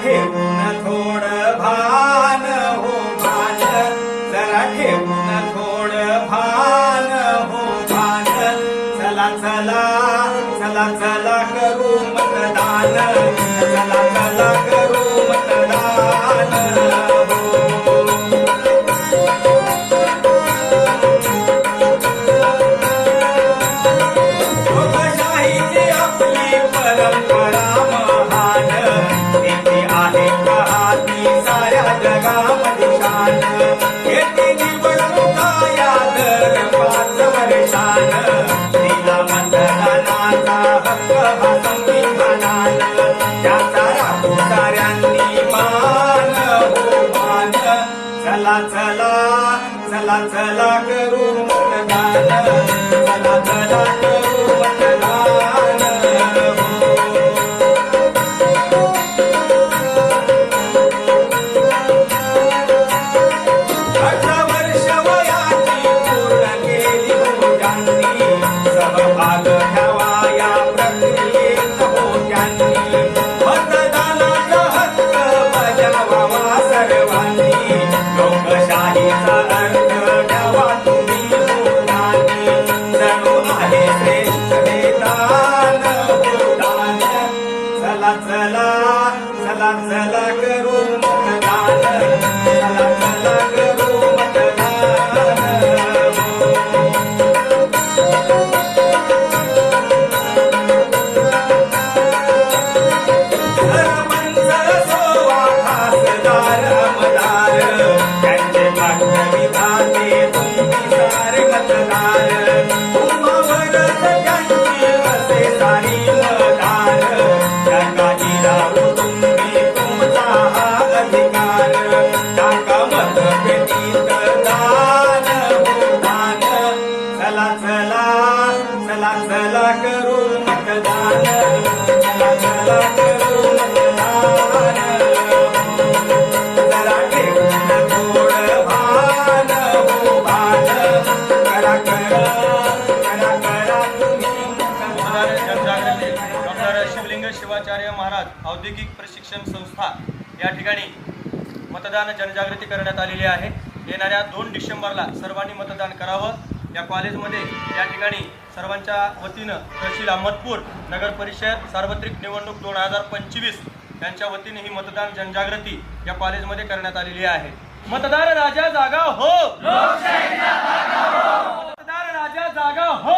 ठेवून भान हो भान. जरा ठेवून थोडं भान हो भान. चला चला चला चला करू मतदान. चला चला चला चला चला करू मतदान. चला चला. चला चला करू मतदान. चला चला शिवाचार्य महाराज औद्योगिक प्रशिक्षण संस्था या ठिकाणी मतदान जनजागृती करण्यात आलेली आहे. येणाऱ्या दोन डिसेंबरला सर्वांनी मतदान करावं. या कॉलेजमध्ये या ठिकाणी सर्वांच्या वतीनं तहसील अहमदपूर नगर परिषद सार्वत्रिक निवडणूक दोन हजार पंचवीस यांच्या वतीने ही मतदान जनजागृती या कॉलेजमध्ये करण्यात आलेली आहे. मतदार राजा जागा हो! मतदार राजा जागा हो!